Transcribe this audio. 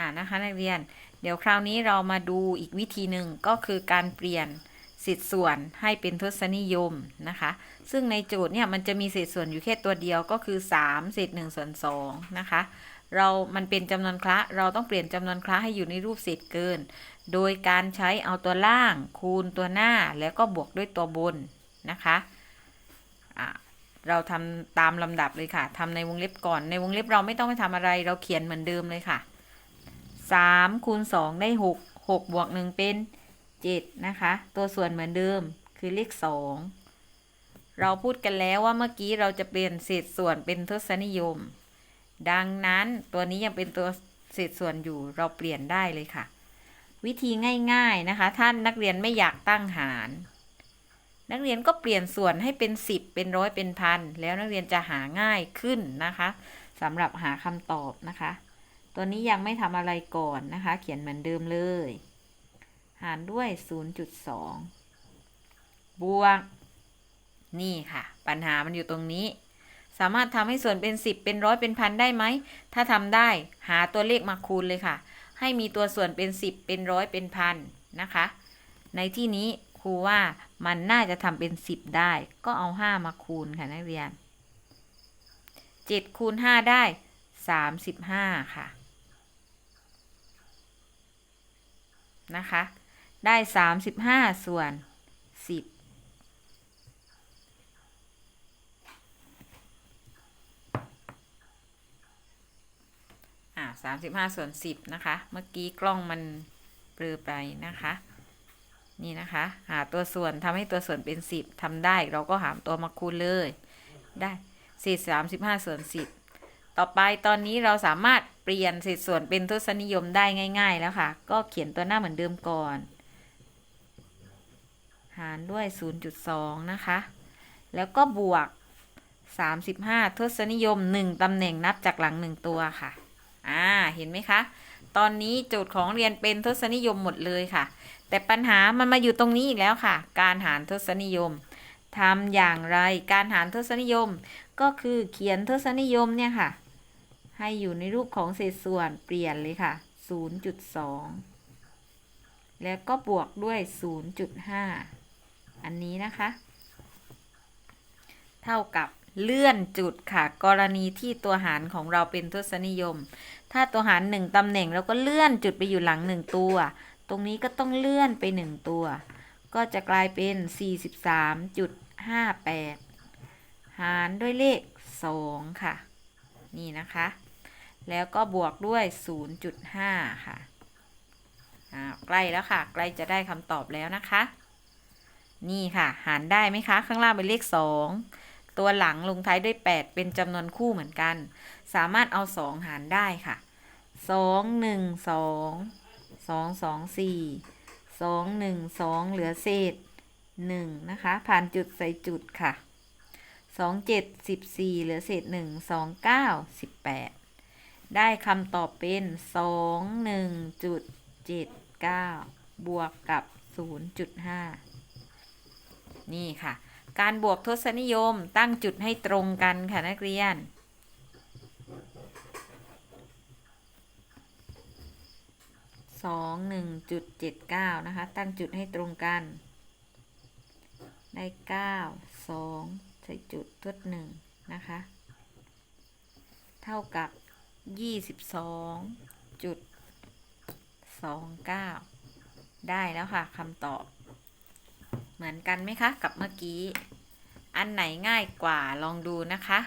อ่านะคะนักเรียน เดี๋ยวคราวนี้เรามาดูอีกวิธีหนึ่งก็คือการเปลี่ยนเศษส่วนให้เป็นทศนิยมนะคะ ซึ่งในโจทย์เนี่ยมันจะมีเศษส่วนอยู่แค่ตัวเดียวก็คือ 3 เศษ1ส่วน2นะคะ เรา มันเป็นจำนวนคละ เราต้องเปลี่ยนจำนวนคละให้อยู่ในรูปเศษเกิน โดยการใช้เอาตัวล่างคูณตัวหน้าแล้วก็บวกด้วยตัวบนนะคะะเราทำตามลำดับเลยค่ะทำในวงเล็บก่อน ในวงเล็บเราไม่ต้องไปทำอะไร เราเขียนเหมือนเดิมเลยค่ะ 3คูณ2ได้ 6 6บวก1เป็น 7 นะคะ ตัวส่วนเหมือนเดิมคือเลข 2 เราพูดกันแล้วว่าเมื่อกี้เราจะเปลี่ยนเศษส่วนเป็นทศนิยม ดังนั้นตัวนี้ยังเป็นตัวเศษส่วนอยู่เราเปลี่ยนได้เลยค่ะ วิธีง่ายๆนะคะ ท่านนักเรียนไม่อยากตั้งหาร นักเรียนก็เปลี่ยนส่วนให้เป็น 10 เป็นร้อยเป็นพันแล้วนักเรียนจะหาง่ายขึ้นนะคะสำหรับหาคำตอบนะคะ ตัวนี้ยังไม่ทำอะไรก่อนนะคะ เขียนเหมือนเดิมเลย หารด้วย 0.2 บวก นี่ค่ะ ปัญหามันอยู่ตรงนี้ สามารถทำให้ส่วนเป็น 10 เป็นร้อยเป็นพันได้ไหม ถ้าทำได้หาตัวเลขมาคูณเลยค่ะ ให้มีตัวส่วนเป็น 10 เป็นร้อยเป็นพันนะคะ ในที่นี้ครูว่ามันน่าจะทำเป็น 10 ได้ ก็เอา 5 มาคูณค่ะนักเรียน7คูณ5ได้ 35 ค่ะ นะคะ ได้35ส่วน10อ่าสามสิบห้าส่วนสิบนะคะ เมื่อกี้กล้องมันเปลือไปนะคะ นี่นะคะ หาตัวส่วนทำให้ตัวส่วนเป็นสิบทำได้เราก็หามตัวมาคูณเลย ได้เศษสามสิบห้าส่วนสิบ ต่อไปตอนนี้เราสามารถเปลี่ยนเศษส่วนเป็นทศนิยมได้ง่าย ๆ แล้วค่ะ ก็เขียนตัวหน้าเหมือนเดิมก่อน หารด้วย 0.2 นะคะ แล้วก็บวก 35 ทศนิยม 1ตำแหน่งนับจากหลัง 1 ตัวค่ะ อ่า เห็นไหมคะ ตอนนี้โจทย์ของเรียนเป็นทศนิยมหมดเลยค่ะ แต่ปัญหามันมาอยู่ตรงนี้อีกแล้วค่ะ การหารทศนิยมทำอย่างไร การหารทศนิยม ก็คือเขียนทศนิยมเนี่ยค่ะ ให้อยู่ในรูปของเศษส่วนเปลี่ยนเลยค่ะ 0.2 แล้วก็บวกด้วย 0.5 อันนี้นะคะ เท่ากับเลื่อนจุดค่ะ กรณีที่ตัวหารของเราเป็นทศนิยม ถ้าตัวหารหนึ่งตำแหน่งเราก็เลื่อนจุดไปอยู่หลังหนึ่งตัว ตรงนี้ก็ต้องเลื่อนไปหนึ่งตัว ก็จะกลายเป็น 43.58 หารด้วยเลข 2 ค่ะ นี่นะคะ แล้วก็บวกด้วย 0.5 ค่ะอ่าใกล้แล้วค่ะ ใกล้จะได้คำตอบแล้วนะคะ นี่ค่ะ หารได้ไหมคะ ข้างล่างเป็นเลข 2 ตัวหลังลงท้ายด้วย 8 เป็นจำนวนคู่เหมือนกัน สามารถเอา 2 หารได้ค่ะ 2 1 2 2 2 4 2 1 2 เหลือเศษ 1 นะคะ ผ่านจุดใส่จุดค่ะ 2 7 14เหลือเศษ1 2 9 18ได้คำตอบเป็น2 1จุด7 9บวกกับ0.5นี่ค่ะ การบวกทศนิยมตั้งจุดให้ตรงกันค่ะนักเรียนสองหนึ่งจุดเจ็ดเก้านะคะ ตั้งจุดให้ตรงกัน ได้เก้าสอง ส่จุดทดหนึ่งนะคะ เท่ากับยี่สิบสองจุดสองเก้าได้แล้วค่ะคำตอบ เหมือนกันไหมคะ กับเมื่อกี้ อันไหนง่ายกว่าลองดูนะคะ